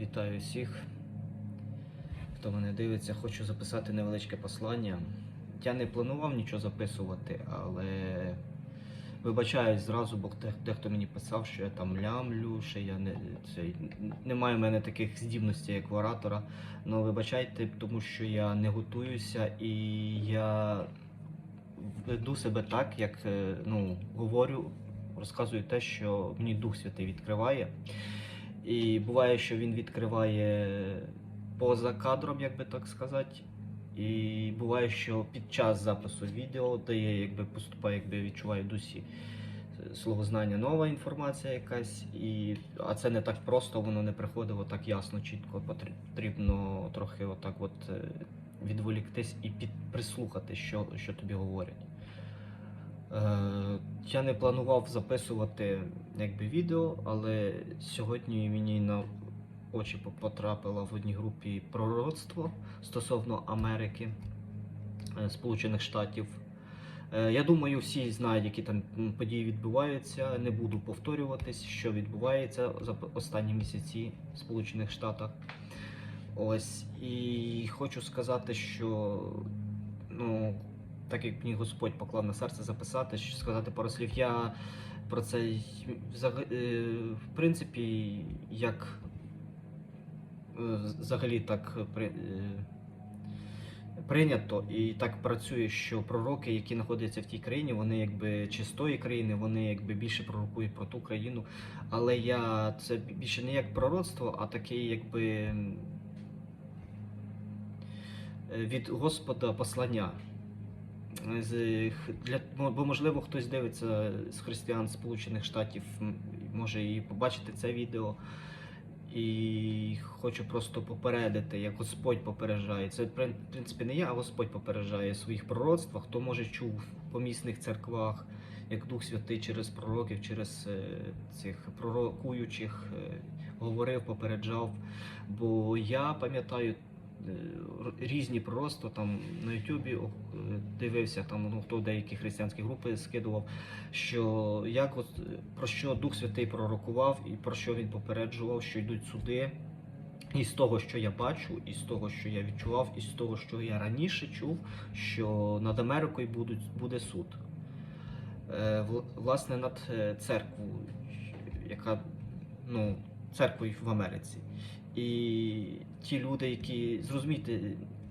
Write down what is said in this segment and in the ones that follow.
Вітаю всіх, хто мене дивиться. Хочу записати невеличке послання. Я не планував нічого записувати, але вибачаюсь зразу, бо дехто мені писав, що я там лямлю, що я не цей, немає в мене таких здібностей, як в оратора. Ну вибачайте, тому що я не готуюся і я веду себе так, як е, ну, говорю, розказую те, що мені Дух Святий відкриває. І буває, що він відкриває поза кадром, як би так сказати. І буває, що під час запису відео дає, якби поступає, якби відчуваю дусі е, словознання, нова інформація якась, і, а це не так просто, воно не приходить отак ясно, чітко. Потрібно трохи отак от е, відволіктись і під, прислухати, що, що тобі говорять. Е, я не планував записувати якби, відео, але сьогодні мені на очі потрапило в одній групі пророцтво стосовно Америки, е, Сполучених Штатів. Е, Я думаю, всі знають, які там події відбуваються. Не буду повторюватись, що відбувається за останні місяці в Сполучених Штатах. Ось і хочу сказати, що ну, так як мені Господь поклав на серце записати, що сказати пару слів. Я про це е, в принципі, як е, взагалі так е, прийнято і так працює, що пророки, які знаходяться в тій країні, вони якби чи з тої країни, вони якби більше пророкують про ту країну. Але я це більше не як пророцтво, а таке, якби від Господа послання. З, для, бо, можливо, хтось дивиться з християн Сполучених Штатів, може і побачити це відео. І хочу просто попередити, як Господь попереджає. Це в принципі не я, а Господь попереджає в своїх пророцтвах. Хто може чув в помісних церквах, як Дух Святий через пророків, через е, цих пророкуючих е, говорив, попереджав. Бо я пам'ятаю різні пророцтва там на Ютубі е, дивився, там ну, хто деякі християнські групи скидував, що як от, е, про що Дух Святий пророкував і про що він попереджував, що йдуть суди. І з того, що я бачу, і з того, що я відчував, і з того, що я раніше чув, що над Америкою будуть, буде суд. Е, власне, над е, церквою, яка ну, церквою в Америці. І ті люди, які зрозумійте,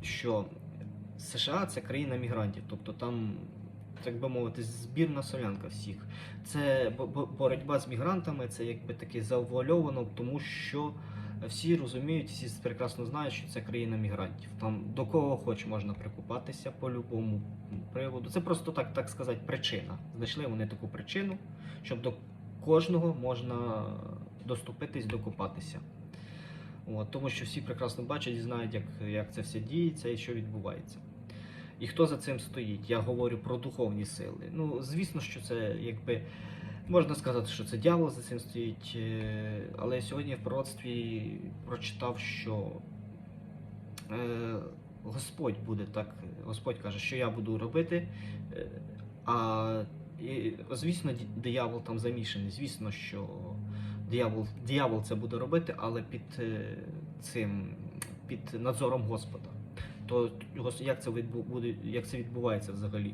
що США це країна мігрантів, тобто там, так би мовити, збірна солянка всіх. Це бо- бо- боротьба з мігрантами, це якби таки завуальовано, тому що всі розуміють, всі прекрасно знають, що це країна мігрантів. Там до кого хоч можна прикупатися по любому приводу. Це просто так, так сказати, причина. Знайшли вони таку причину, щоб до кожного можна доступитись, докопатися. От, тому що всі прекрасно бачать і знають, як, як це все діється і що відбувається. І хто за цим стоїть? Я говорю про духовні сили. Ну, звісно, що це якби можна сказати, що це дьявол за цим стоїть. е, Але сьогодні в пророцтві прочитав, що е, Господь буде так, Господь каже, що я буду робити. е, А звісно, диявол там замішаний. Звісно, що диявол, диявол це буде робити, але під е, цим під надзором Господа. То як це буде, як це відбувається взагалі?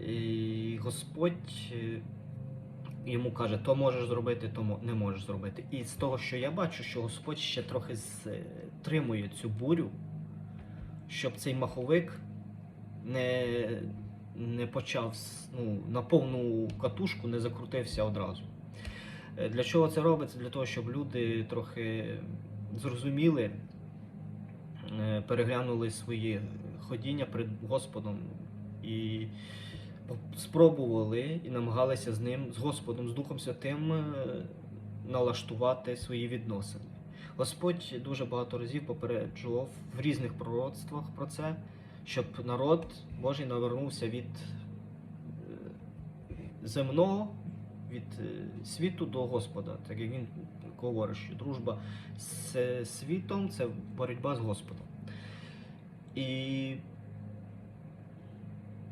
І Господь е, йому каже, то можеш зробити, то не можеш зробити. І з того, що я бачу, що Господь ще трохи стримує цю бурю, щоб цей маховик не, не почав ну, на повну катушку, не закрутився одразу. Е, Для чого це робиться? Для того, щоб люди трохи зрозуміли, е, переглянули свої ходіння перед Господом і спробували і намагалися з ним, з Господом, з Духом Святим е, налаштувати свої відносини. Господь дуже багато разів попереджував в різних пророцтвах про це, щоб народ Божий навернувся від земного, від е, світу до Господа, так як він говорить, що дружба з світом це боротьба з Господом. І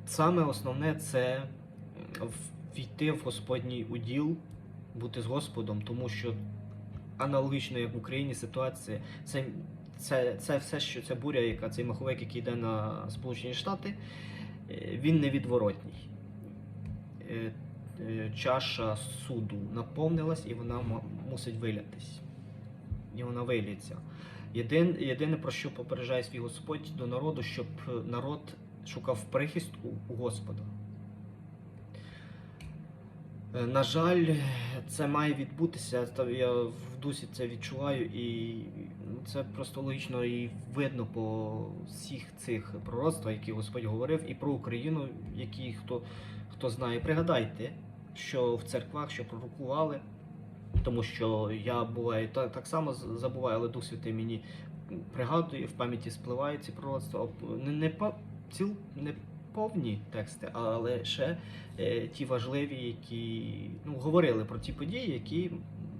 саме основне це війти в Господній уділ, бути з Господом, тому що аналогічно, як в Україні, ситуація. Це, це, це все, що ця буря, яка цей маховик, який йде на Сполучені Штати, е, він невідворотній. Е, Чаша суду наповнилась і вона мусить вилятись. І вона виліться. Єдин, єдине, про що попереджає свій Господь до народу, щоб народ шукав прихистку у Господа. Е, На жаль, це має відбутися. Я в дусі це відчуваю, і ну, це просто логічно і видно по всіх цих пророцтвах, які Господь говорив, і про Україну, які хто, хто знає. Пригадайте, що в церквах, що пророкували, тому що я буваю так, так само забуваю, але Дух Святий мені пригадує, в пам'яті спливає ці пророцтва. Не, не, ціл, не повні тексти, але ще е, ті важливі, які ну, говорили про ті події, які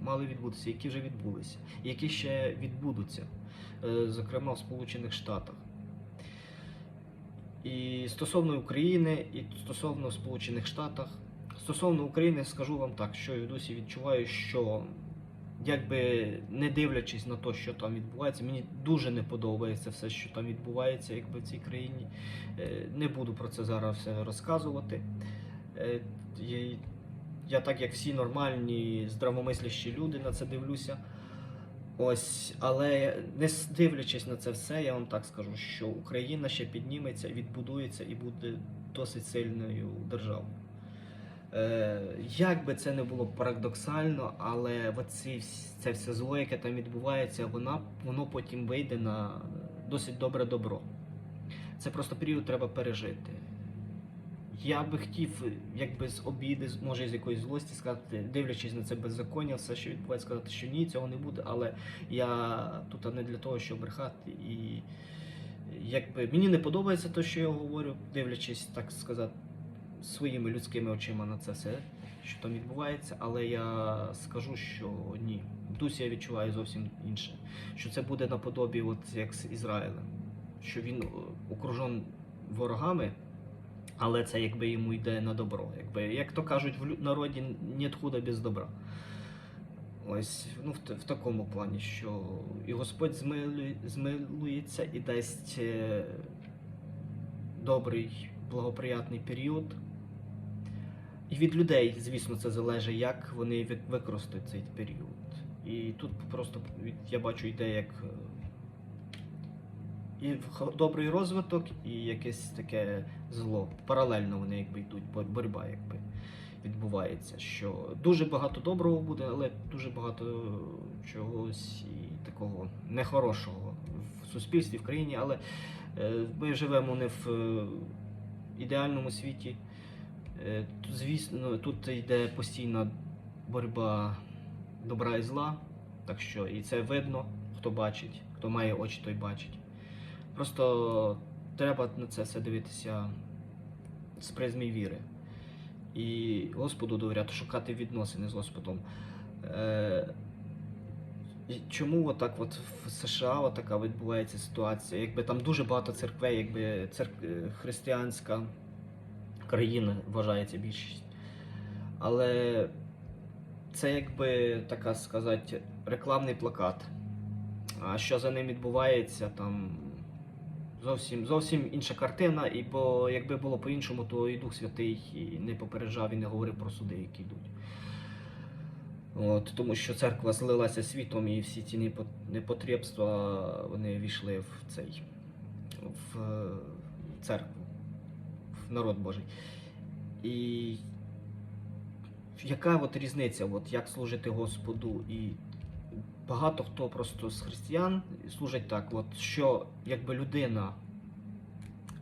мали відбутися, які вже відбулися, які ще відбудуться, е, зокрема в Сполучених Штатах. І стосовно України, і стосовно Сполучених Штатах, стосовно України, скажу вам так, що я досі відчуваю, що якби не дивлячись на те, що там відбувається, мені дуже не подобається все, що там відбувається, якби в цій країні. Е, Не буду про це зараз все розказувати. Е, Я, так як всі нормальні, здравомислящі люди на це дивлюся. Ось, але не дивлячись на це все, я вам так скажу, що Україна ще підніметься, відбудується і буде досить сильною державою. Е, як би це не було парадоксально, але оці, це все зло, яке там відбувається, вона, воно потім вийде на досить добре добро. Це просто період треба пережити. Я би хотів, якби з обіди, може з якоїсь злості сказати, дивлячись на це беззаконня, все, що відбувається, сказати, що ні, цього не буде, але я тут не для того, щоб брехати. І якби мені не подобається те, що я говорю, дивлячись, так сказати, своїми людськими очима на це все, що там відбувається, але я скажу, що ні. Дусі я відчуваю зовсім інше. Що це буде наподобі, от як з Ізраїлем, що він е, окружен ворогами. Але це якби йому йде на добро. Якби, як то кажуть в народі, нет худа без добра. Ось ну, в, в такому плані, що і Господь змилує, змилується і дасть е, добрий, благоприятний період. І від людей, звісно, це залежить, як вони використають цей період. І тут просто я бачу йде як е, і добрий розвиток, і якесь таке зло. Паралельно вони якби йдуть, боротьба якби відбувається. Що дуже багато доброго буде, але дуже багато чогось і такого нехорошого в суспільстві, в країні. Але е, ми живемо не в е, ідеальному світі. Е, Звісно, тут йде постійна боротьба добра і зла. Так що і це видно, хто бачить, хто має очі, той бачить. Просто треба на це все дивитися з призмі віри. І Господу довіряти, шукати відносини з Господом. Е, чому отак от в США от така відбувається ситуація? Якби там дуже багато церквей, якби церк... е, християнська країна вважається більшість. Але це якби така сказати рекламний плакат. А що за ним відбувається, там зовсім, зовсім інша картина, і бо якби було по-іншому, то і Дух Святий і не попереджав і не говорив про суди, які йдуть. От, тому що церква злилася світом, і всі ці непо- непотребства вони війшли в цей в е, церкву, народ Божий. І яка от різниця, от як служити Господу? І багато хто просто з християн служить так, от що якби людина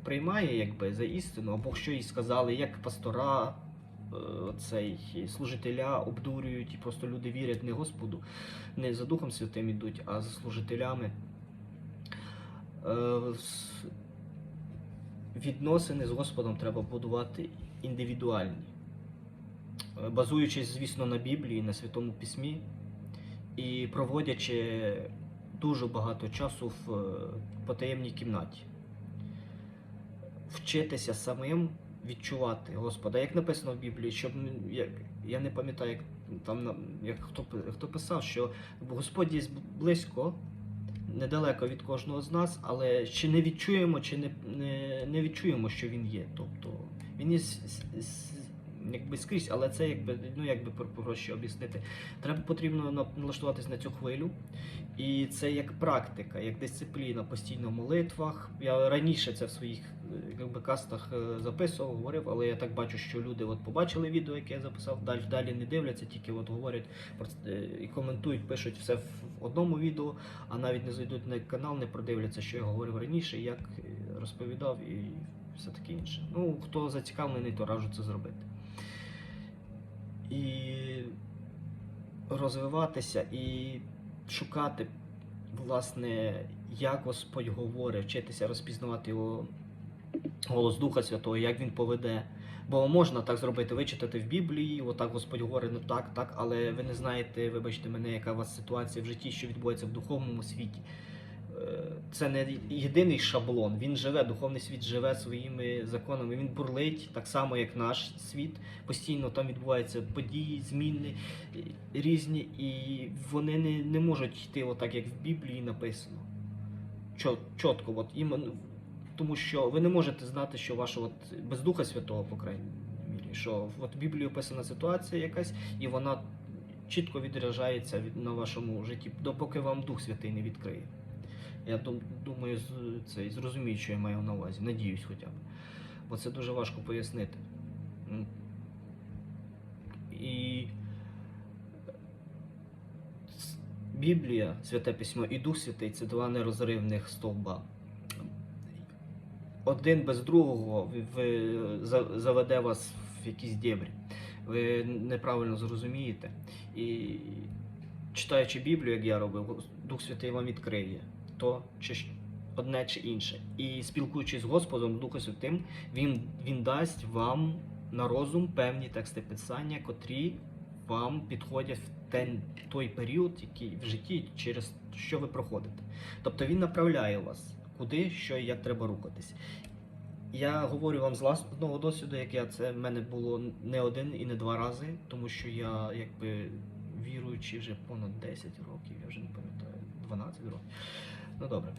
приймає якби за істину, або що їй сказали, як пастора, е, цей служителя обдурюють, і просто люди вірять не Господу, не за Духом Святим ідуть, а за служителями. Відносини з Господом треба будувати індивідуальні, Е, базуючись, звісно, на Біблії, на Святому Письмі і проводячи дуже багато часу в е, потаємній кімнаті. Вчитися самим відчувати Господа. Як написано в Біблії, щоб як, я не пам'ятаю, як там як хто, хто писав, що Господь є близько, недалеко від кожного з нас, але чи не відчуємо, чи не, не, не відчуємо, що він є. Тобто він є якби скрізь, але це якби ну якби про- проще об'яснити. Треба потрібно налаштуватись на цю хвилю. І це як практика, як дисципліна постійно в молитвах. Я раніше це в своїх е, якби, кастах е, записував, говорив, але я так бачу, що люди от побачили відео, яке я записав, далі, далі не дивляться, тільки от говорять е, і коментують, пишуть все в одному відео, а навіть не зайдуть на канал, не продивляться, що я говорив раніше, як розповідав і все таке інше. Ну, хто зацікавлений, то раджу це зробити. І розвиватися і шукати, власне, як Господь говорить, вчитися розпізнавати його голос Духа Святого, як він поведе. Бо можна так зробити, вичитати в Біблії, отак Господь говорить, ну так, так, але ви не знаєте, вибачте мене, яка у вас ситуація в житті, що відбувається в духовному світі. Е, Це не єдиний шаблон. Він живе, духовний світ живе своїми законами. Він бурлить так само, як наш світ. Постійно там відбуваються події, зміни е, різні, і вони не, не можуть йти отак, як в Біблії написано. Чітко, от іменно тому що ви не можете знати, що ваше от без Духа Святого, по крайній мірі, що от в Біблії описана ситуація якась, і вона чітко відражається від, на вашому житті, допоки вам Дух Святий не відкриє. Я думаю, це і зрозуміють, що я маю на увазі. Надіюсь, хоча б. Бо це дуже важко пояснити. І Біблія, Святе Письмо і Дух Святий це два нерозривних стовба. Один без другого заведе вас в якісь дєбрі. Ви неправильно зрозумієте. І читаючи Біблію, як я робив, Дух Святий вам відкриє то чи одне чи інше. І спілкуючись з Господом, Духом Святим, він, він дасть вам на розум певні тексти писання, котрі вам підходять в ten, той період, який в житті, через що ви проходите. Тобто він направляє вас, куди, що і як треба рухатись. Я говорю вам з власного досвіду, як я це в мене було не один і не два рази, тому що я якби віруючий вже понад 10 років, я вже не пам'ятаю, 12 років. Ну добре,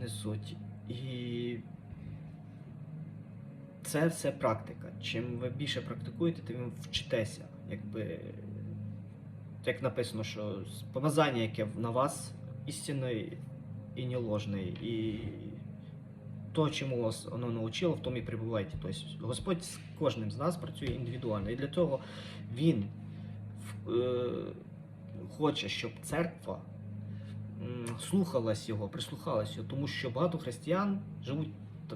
не суть. І це все практика. Чим ви більше практикуєте, тим вчитеся. Якби, як написано, що помазання, яке на вас істинне і не ложне. І то, чому вас воно навчило, в тому і перебувайте. Тобто Господь з кожним з нас працює індивідуально. І для того Він е, хоче, щоб церква слухалась його, прислухалась його, тому що багато християн живуть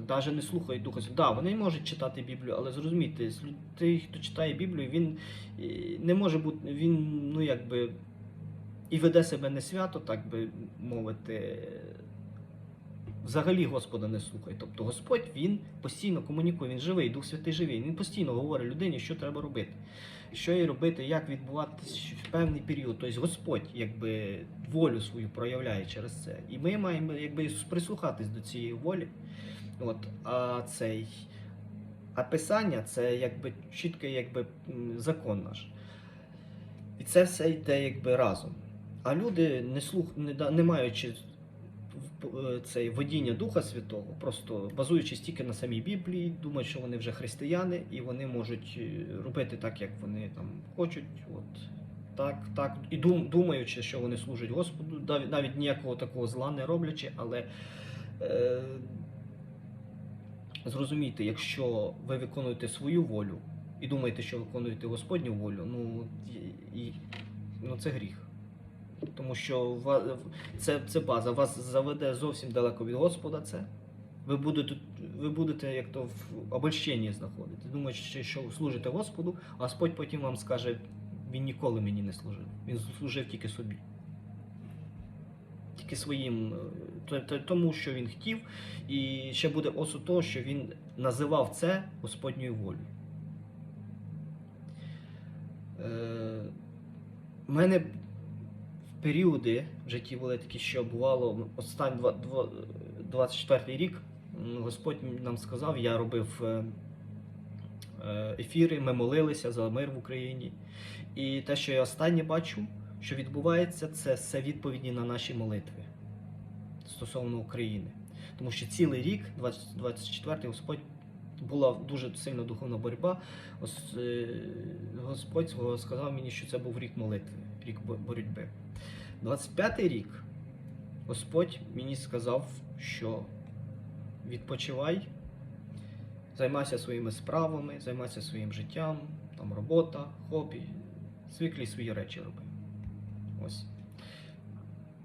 навіть не слухають Духа Святого. Да, вони можуть читати Біблію, але зрозумійте, той, хто читає Біблію, він е, не може бути, він, ну якби, і веде себе не свято, так би мовити. Взагалі Господа не слухає. Тобто Господь він постійно комунікує, він живий, Дух Святий живий. Він постійно говорить людині, що треба робити, що їй робити, як відбуватися в певний період. Тобто Господь якби волю свою проявляє через це. І ми маємо якби прислухатись до цієї волі. От, а цей а писання це якби чіткий якби, закон наш. І це все йде якби разом. А люди, не, слух, не, не маючи цей водіння Духа Святого, просто базуючись тільки на самій Біблії, думають, що вони вже християни, і вони можуть е, робити так, як вони там хочуть. От, так, так, і дум, думаючи, що вони служать Господу, навіть, навіть ніякого такого зла не роблячи, але е, зрозумійте, якщо ви виконуєте свою волю і думаєте, що виконуєте Господню волю, ну, і, і, ну це гріх. Тому що це, це база, вас заведе зовсім далеко від Господа це. Ви будете, ви будете як то в обольщенні знаходитись. Думаєте, що служите Господу, а Господь потім вам скаже, він ніколи мені не служив. Він служив тільки собі. Тільки своїм, е, то- то- тому, що він хотів, і ще буде осуд того, що він називав це Господньою волею. Е, у мене періоди в житті були такі, що бувало останній 24 рік. Господь нам сказав, я робив е, е, ефіри, ми молилися за мир в Україні. І те, що я останнє бачу, що відбувається, це все відповіді на наші молитви стосовно України. Тому що цілий рік, 24-й, Господь була дуже сильна духовна боротьба. Е, Господь сказав мені, що це був рік молитви, рік боротьби. 25-й рік Господь мені сказав, що відпочивай, займайся своїми справами, займайся своїм життям, там робота, хобі, звиклі свої речі роби. Ось.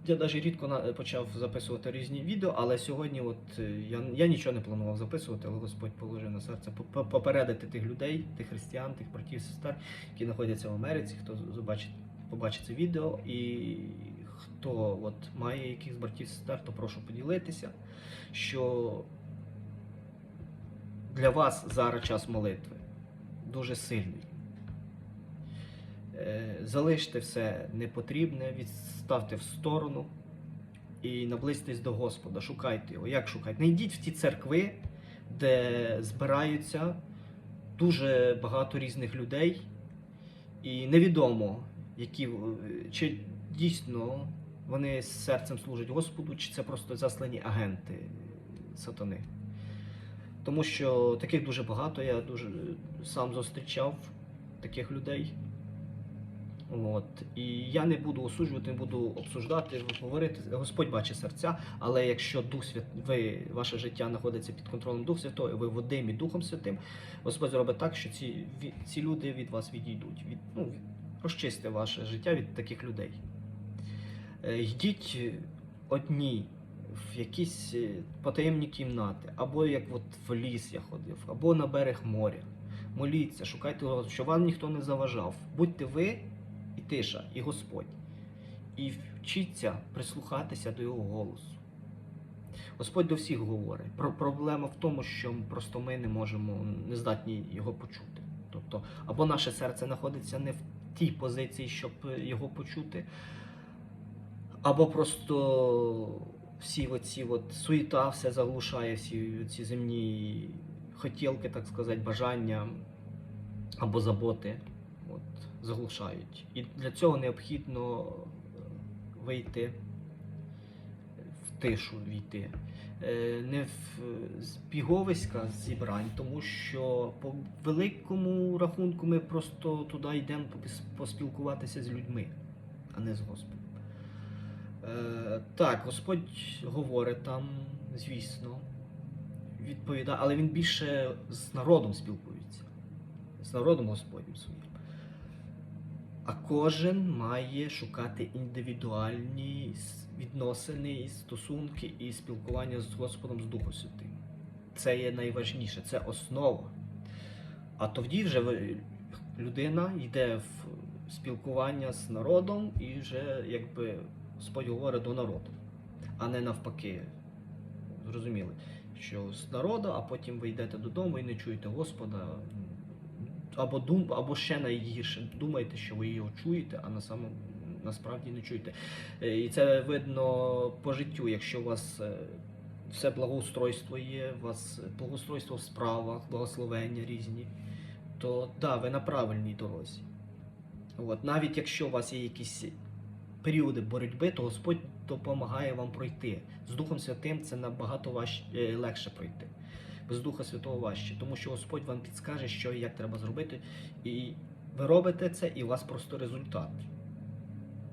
Я навіть рідко почав записувати різні відео, але сьогодні от е, я, я нічого не планував записувати, але Господь положив на серце попередити тих людей, тих християн, тих братів, сестер, які знаходяться в Америці, хто побачить, побачить це відео, і хто от має якихось братів, сестер, то прошу поділитися, що для вас зараз час молитви дуже сильний. Е, Залиште все непотрібне, відставте в сторону і наблизьтесь до Господа. Шукайте його. Як шукайте? Не йдіть в ті церкви, де збираються дуже багато різних людей, і невідомо, які, е, чи дійсно вони з серцем служать Господу, чи це просто заслані агенти сатани. Тому що таких дуже багато, я дуже сам зустрічав таких людей. От. І я не буду осуджувати, не буду обсуждати, говорити. Господь бачить серця, але якщо Дух Свят... ви, ваше життя знаходиться під контролем Духа Святого, і ви водимі Духом Святим, Господь зробить так, що ці, ці люди від вас відійдуть. Від, ну, розчисти ваше життя від таких людей. Е, Йдіть одні в якісь е, потаємні кімнати, або як от в ліс я ходив, або на берег моря. Моліться, шукайте щоб вам ніхто не заважав. Будьте ви і тиша, і Господь. І вчіться прислухатися до Його голосу. Господь до всіх говорить. Про- Проблема в тому, що просто ми не можемо, не здатні його почути. Тобто, або наше серце знаходиться не в тій позиції, щоб його почути, або просто всі оці от суєта все заглушає, всі ці земні хотілки, так сказати, бажання або заботи от, заглушають. І для цього необхідно е, вийти в тишу війти. Е, Не в збіговиська зібрань, тому що по великому рахунку ми просто туди йдемо поспілкуватися з людьми, а не з Господом. Е, Так, Господь говорить там, звісно, відповідає, але він більше з народом спілкується, з народом Господнім своїм. А кожен має шукати індивідуальні відносини, і стосунки і спілкування з Господом з Духом Святим. Це є найважніше, це основа. А тоді вже людина йде в спілкування з народом і вже якби Господь говорить до народу, а не навпаки. Зрозуміли, що з народу, а потім ви йдете додому і не чуєте Господа. Або дум, або ще найгірше думаєте, що ви його чуєте, а на самому насправді не чуєте. Е, І це видно по життю, якщо у вас е, все благоустройство є, у вас благоустройство в справах, благословення різні, то да, ви на правильній дорозі. От, навіть якщо у вас є якісь періоди боротьби, то Господь допомагає вам пройти. З Духом Святим це набагато важ... е, легше пройти. Без Духа Святого важче, тому що Господь вам підскаже, що і як треба зробити. І ви робите це, і у вас просто результат.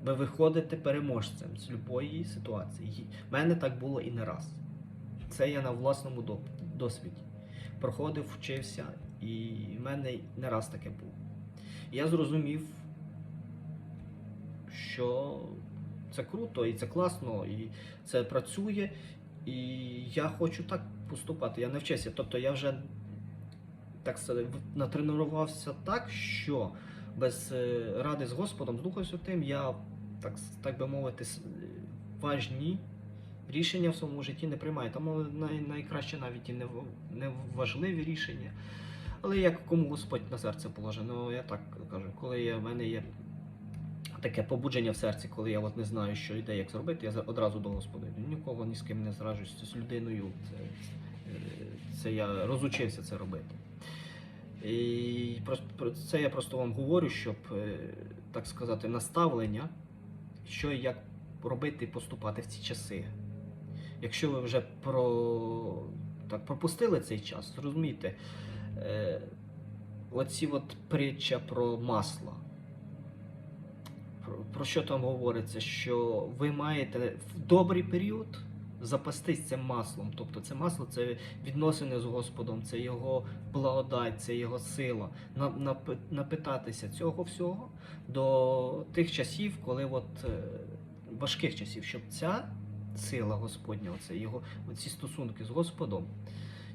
Ви виходите переможцем з будь-якої ситуації. У мене так було і не раз. Це я на власному досвіді. Проходив, вчився, і в мене не раз таке було. Я зрозумів, що це круто, і це класно, і це працює. І я хочу так поступати. Я не вчився. Тобто я вже так натренувався так, що без е, ради з Господом, з Духом Святим, я, так, так би мовити, е, важні рішення в своєму житті не приймаю. Там е, най, найкраще навіть і не, не важливі рішення. Але як кому Господь на серце положить. Ну я так кажу, коли в мене є таке побудження в серці, коли я от не знаю, що йде, як зробити, я одразу до Господа йду. Нікого ні з ким не зражусь з людиною. Це, е, це я розучився це робити. І про це я просто вам говорю, щоб, е, так сказати, наставлення, що і як робити і поступати в ці часи. Якщо ви вже про, так, пропустили цей час, зрозумійте, е, оці от притча про масло. Про, що там говориться? Що ви маєте в добрий період запастись цим маслом. Тобто це масло це відносини з Господом, це його благодать, це його сила. Напитатися цього всього до тих часів, коли от, е, важких часів, щоб ця сила Господня, оце його ці стосунки з Господом,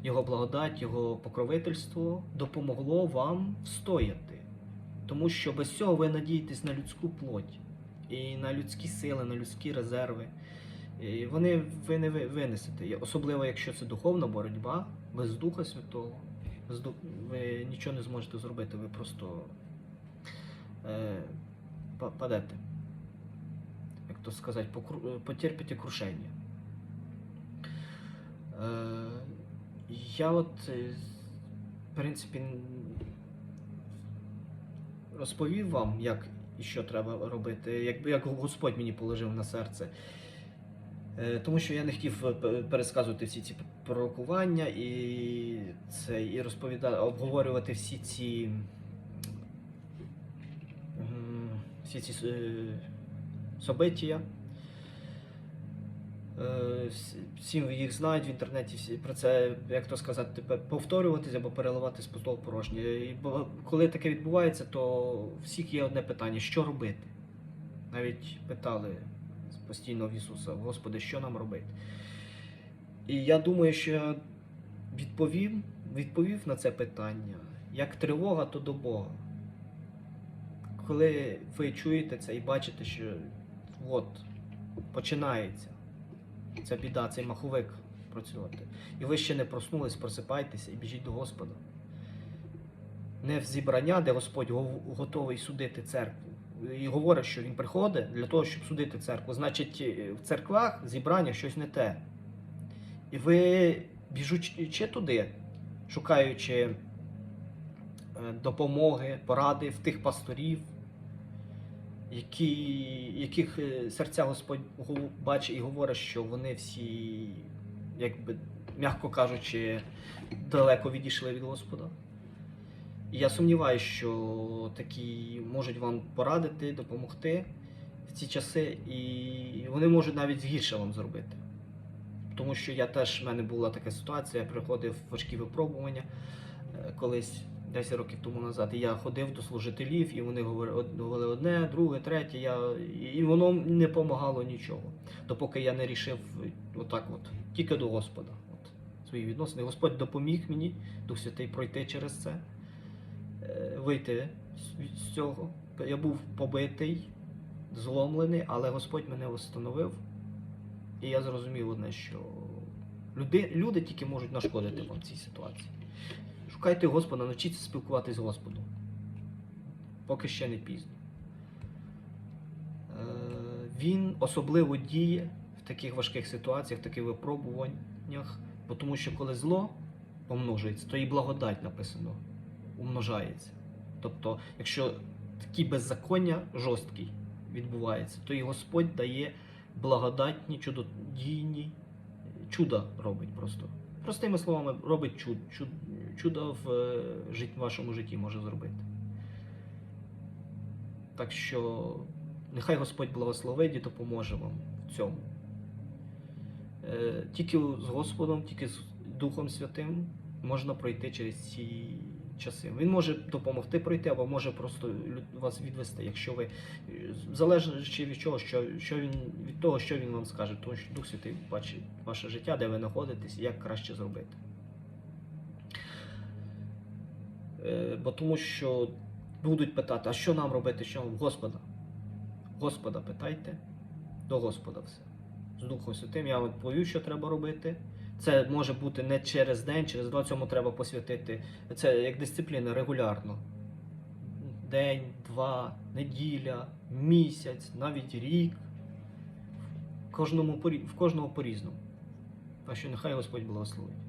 його благодать, його покровительство допомогло вам встояти. Тому що без цього ви надієтесь на людську плоть і на людські сили, на людські резерви. І вони ви не винесете. Особливо, якщо це духовна боротьба, без Духа Святого, без Ду- ви нічого не зможете зробити, ви просто е, падете. Як то сказати, покру- потерпите крушення. Е, я от, е, в принципі, розповів вам, як і що треба робити, як, як Господь мені положив на серце. Е, Тому що я не хотів пересказувати всі ці пророкування і це і розповідати, обговорювати всі ці всі ці е, события. Е, всі- Всім їх знають в інтернеті, всі про це, як то сказати, тепер повторюватись або переливати з пустого порожнє. І коли таке відбувається, то всіх є одне питання: що робити? Навіть питали постійно в Ісуса, Господи, що нам робити? І я думаю, що відповів, відповів на це питання. Як тривога, то до Бога. Коли ви чуєте це і бачите, що от починається ця біда, цей маховик працювати. І ви ще не проснулись, просипайтеся і біжіть до Господа. Не в зібрання, де Господь готовий судити церкву. І говорить, що він приходить для того, щоб судити церкву. Значить, е, в церквах зібрання щось не те. І ви біжучи туди, шукаючи е, допомоги, поради в тих пасторів, які, яких е, серця Господь бачить і говорить, що вони всі, якби, м'яко кажучи, далеко відійшли від Господа. І я сумніваюся, що такі можуть вам порадити, допомогти в ці часи, і вони можуть навіть гірше вам зробити. Тому що я теж в мене була така ситуація, я приходив в важкі випробування е, колись 10 років тому назад. І я ходив до служителів, і вони говорили одне, друге, третє. Я, і воно не допомагало нічого. Допоки я не рішив отак от, тільки до Господа. От, свої відносини. Господь допоміг мені, Дух Святий, пройти через це, е, вийти з цього. Я був побитий, зломлений, але Господь мене встановив. І я зрозумів одне, що люди, люди тільки можуть нашкодити вам в цій ситуації. Шукайте Господа, навчіться спілкуватися з Господом. Поки ще не пізно. Е, Він особливо діє в таких важких ситуаціях, в таких випробуваннях, тому що коли зло помножується, то і благодать написано умножається. Тобто, якщо такі беззаконня жорсткі відбуваються, то і Господь дає благодатні, чудодійні чуда робить просто. Простими словами, робить чуд, чуд, чудо в е, вашому житті може зробити. Так що нехай Господь благословить і допоможе вам в цьому. Е, Тільки з Господом, тільки з Духом Святим можна пройти через ці часи. Він може допомогти пройти, або може просто вас відвести, якщо ви залежачи від чого, що, що він від того, що він вам скаже, тому що Дух Святий бачить ваше життя, де ви знаходитесь, як краще зробити. Е, Бо тому що будуть питати, а що нам робити, що нам? Господа. Господа питайте, до Господа все. З Духом Святим я відповів, що треба робити. Це може бути не через день, через два, цьому треба посвятити. Це як дисципліна регулярно. День, два, неділя, місяць, навіть рік. В кожному, в кожного по-різному. Так що нехай Господь благословить.